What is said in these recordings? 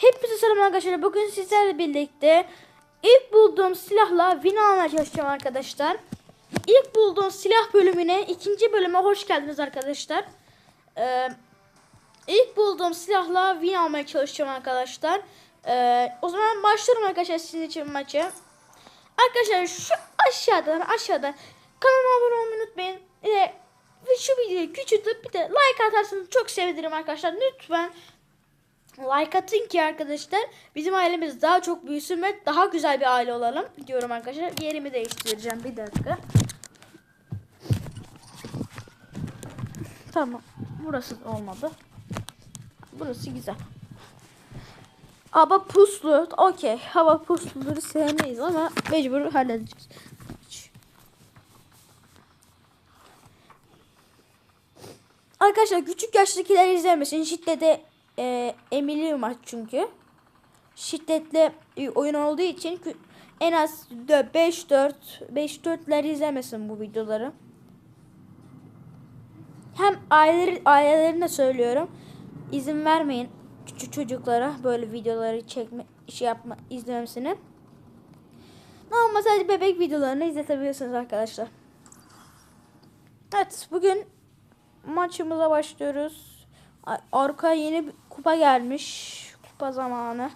Hepinize selam arkadaşlar. Bugün sizlerle birlikte ilk bulduğum silahla win almaya çalışacağım arkadaşlar. İlk bulduğum silah bölümüne ikinci bölüme hoş geldiniz arkadaşlar. Ee, ilk bulduğum silahla win almaya çalışacağım arkadaşlar. Ee, o zaman başlıyorum arkadaşlar sizin için maçı. Arkadaşlar şu aşağıdan aşağıda kanalıma abone olmayı unutmayın. Ee, şu videoyu küçültüp bir de like atarsanız çok sevinirim arkadaşlar. Lütfen like atın ki arkadaşlar bizim ailemiz daha çok büyüsün ve daha güzel bir aile olalım diyorum arkadaşlar. Yerimi değiştireceğim bir dakika. Tamam. Burası olmadı. Burası güzel. Hava puslu. Okey. Hava pusluları sevmeyiz ama mecbur halledeceğiz. Arkadaşlar küçük yaştakiler izlemesin. Şiddete e, emili maç çünkü. Şiddetle e, oyun olduğu için en az 5-4 5-4'ler izlemesin bu videoları. Hem aileleri, ailelerine söylüyorum. İzin vermeyin küçük çocuklara böyle videoları çekme şey yapma izlemesini. Ama sadece bebek videolarını izletebilirsiniz arkadaşlar. Evet bugün maçımıza başlıyoruz. Arka yeni kupa gelmiş. Kupa zamanı.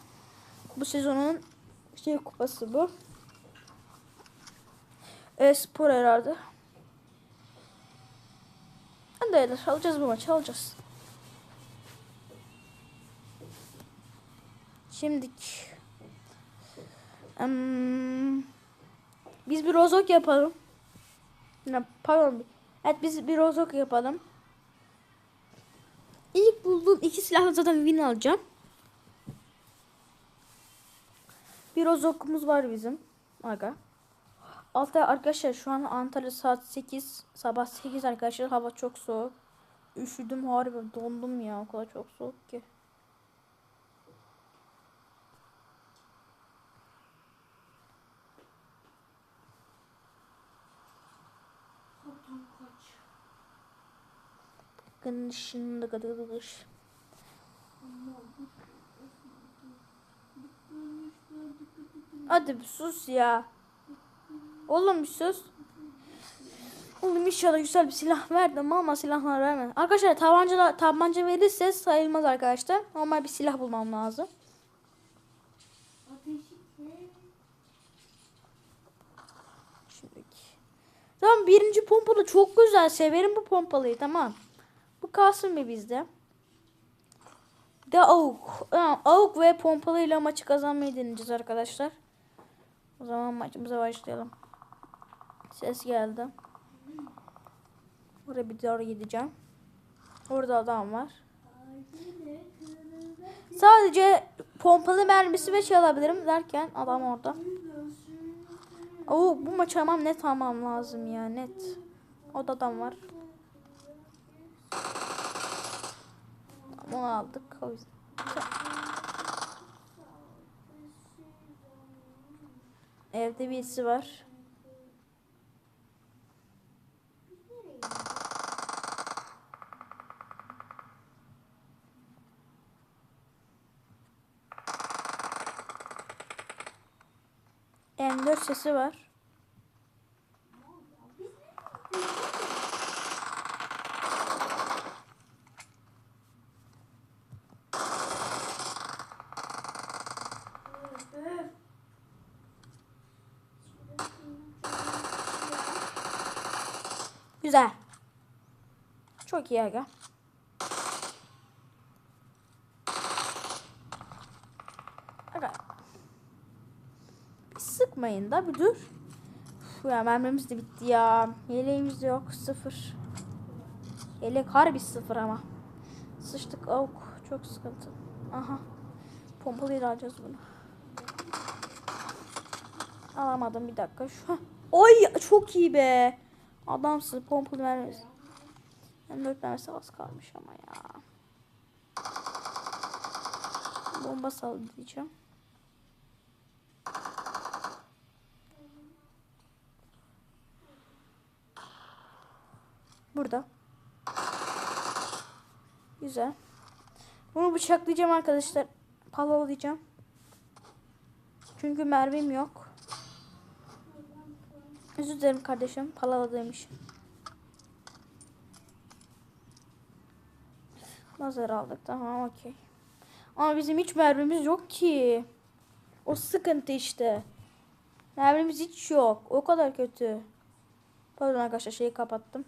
Bu sezonun şey kupası bu. E-spor herhalde. Hadi alacağız bu maçı alacağız. Şimdik. Em, biz bir rozok yapalım. Ne, pardon. Evet biz bir rozok yapalım. Bulduğum iki silahla zaten win alacağım. Bir rozokumuz var bizim. Aga. Altta arkadaşlar şu an Antalya saat 8. Sabah 8 arkadaşlar. Hava çok soğuk. Üşüdüm harbi dondum ya. O kadar çok soğuk ki. Şimdi gıdıgıdıgış. Hadi bir sus ya. Oğlum bir sus. Oğlum inşallah güzel bir silah ver de ama silahlar verme. Arkadaşlar tabanca, tabanca verirse sayılmaz arkadaşlar. Normal bir silah bulmam lazım. Şimdiki. Tamam birinci pompalı çok güzel. Severim bu pompalıyı tamam. Kalsın bir bizde. Bir de avuk. Avuk ve pompalıyla maçı kazanmayı deneyeceğiz arkadaşlar. O zaman maçımıza başlayalım. Ses geldi. Oraya bir doğru gideceğim. Orada adam var. Sadece pompalı mermisi ve şey alabilirim derken adam orada. Oo, bu maçı tamam net almam lazım ya net. O da adam var. Onu aldık. O yüzden. Evde birisi var. M4 sesi var. Güzel. Çok iyi aga. Aga. Bir sıkmayın da bir dur. Uf, ya mermimiz de bitti ya. Yeleğimiz yok. Sıfır. Yelek harbi sıfır ama. Sıçtık avuk. Çok sıkıntı. Aha. Pompalıyla alacağız bunu. Alamadım bir dakika. Şu Oy çok iyi be. Adamsın pompalı mermisi. Yani dört mermisi az kalmış ama ya. Bomba sal diyeceğim. Burada. Güzel. Bunu bıçaklayacağım arkadaşlar. palalayacağım. Çünkü mermim yok. Özür dilerim kardeşim. Palaladıymış. Lazer aldık. Tamam okey. Ama bizim hiç mermimiz yok ki. O sıkıntı işte. Mermimiz hiç yok. O kadar kötü. Pardon arkadaşlar şeyi kapattım.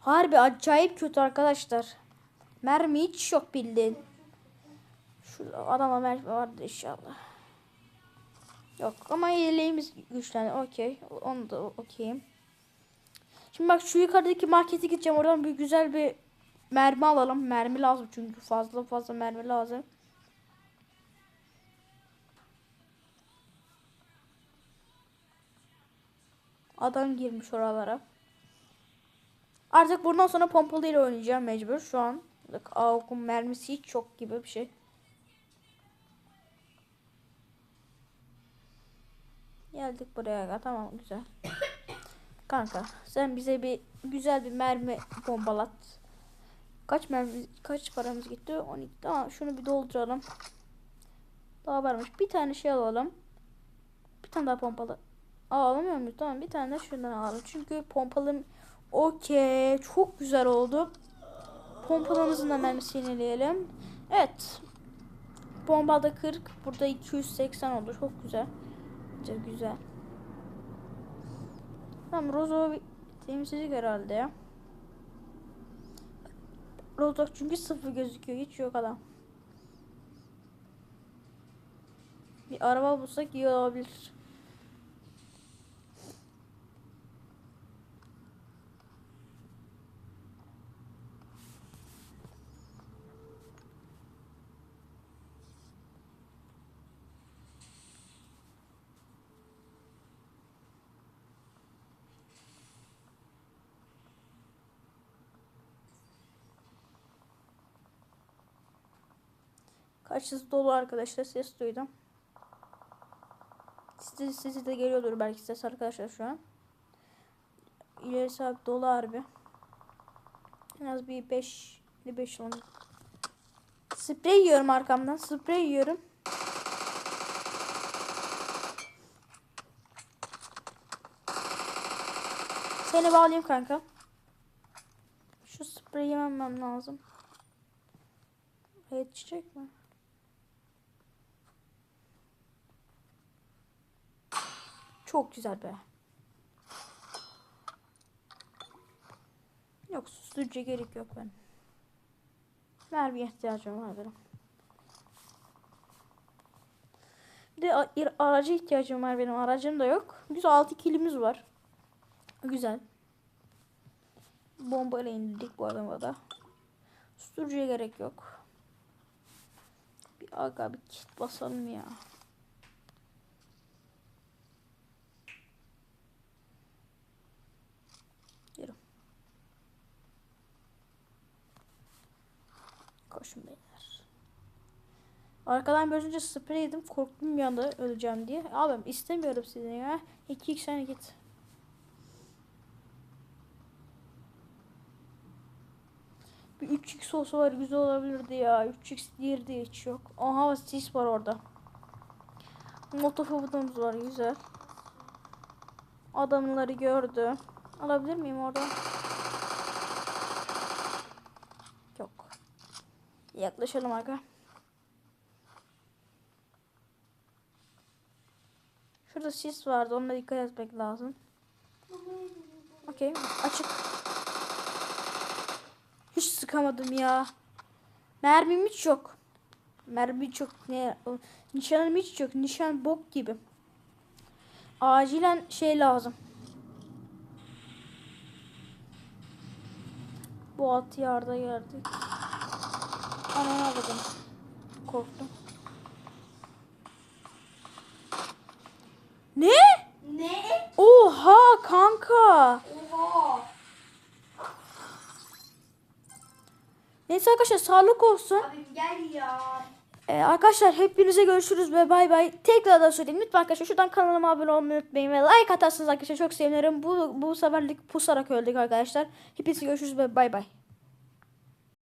Harbi acayip kötü arkadaşlar. Mermi hiç yok bildiğin. Şurada adama mermi vardı inşallah. Yok ama yeleğimiz güçlendi. Okey. Onu da okeyim. Şimdi bak şu yukarıdaki markete gideceğim. Oradan bir güzel bir mermi alalım. Mermi lazım çünkü fazla fazla mermi lazım. Adam girmiş oralara. Artık bundan sonra pompalı ile oynayacağım mecbur. Şu an AWP'un mermisi hiç çok gibi bir şey. Geldik buraya. Tamam güzel. Kanka sen bize bir güzel bir mermi bombalat. Kaç mermi kaç paramız gitti? 12. Tamam şunu bir dolduralım. Daha varmış. Bir tane şey alalım. Bir tane daha pompalı. Aa, alamıyor muyuz? Tamam bir tane de şundan alalım. Çünkü pompalım okey. Çok güzel oldu. Pompalımızın da mermisini yenileyelim. Evet. Bombada 40. Burada 280 oldu. Çok güzel. Güzel güzel. Tamam Rozo temizlik herhalde ya. Rozo çünkü sıfır gözüküyor. Hiç yok adam. Bir araba bulsak iyi olabilir. Karşısı dolu arkadaşlar ses duydum. Sizi, sizi de geliyordur belki ses arkadaşlar şu an. İlerisi abi dolu harbi. En az bir 5 5 10. Sprey yiyorum arkamdan. Sprey yiyorum. Seni bağlayayım kanka. Şu spreyi yemem lazım. Yetişecek mi? Çok güzel be. Yok susturucu gerek yok benim. Mermiye ihtiyacım var benim. Bir de araca ihtiyacım var benim. Aracım da yok. Güzel 6 kilimiz var. Güzel. Bombayla indirdik bu adamı da. Susturucuya gerek yok. Bir aga bir kit basalım ya. Koşun beyler. Arkadan gözünce sprey yedim. Korktum bir anda öleceğim diye. Abi istemiyorum seni ya. 2 2 sene git. Bir 3x olsa var güzel olabilirdi ya. 3x diğeri de hiç yok. Aha sis var orada. Motofobudumuz var güzel. Adamları gördü. Alabilir miyim orada? Yok. Yaklaşalım aga. Şurada sis vardı. Ona dikkat etmek lazım. Okey. Açık. Hiç sıkamadım ya. Mermim hiç yok. Mermi hiç yok. Ne? Nişanım hiç yok. Nişan bok gibi. Acilen şey lazım. Bu altı yarda geldik. Ananı aldım. Korktum. Ne? Ne? Oha kanka. Oha. Neyse arkadaşlar sağlık olsun. Abi gel ya. Ee, arkadaşlar hepinize görüşürüz ve bay bay. Tekrar da söyleyeyim lütfen arkadaşlar şuradan kanalıma abone olmayı unutmayın ve like atarsanız arkadaşlar çok sevinirim. Bu, bu seferlik pusarak öldük arkadaşlar. Hepinize görüşürüz ve bay bay.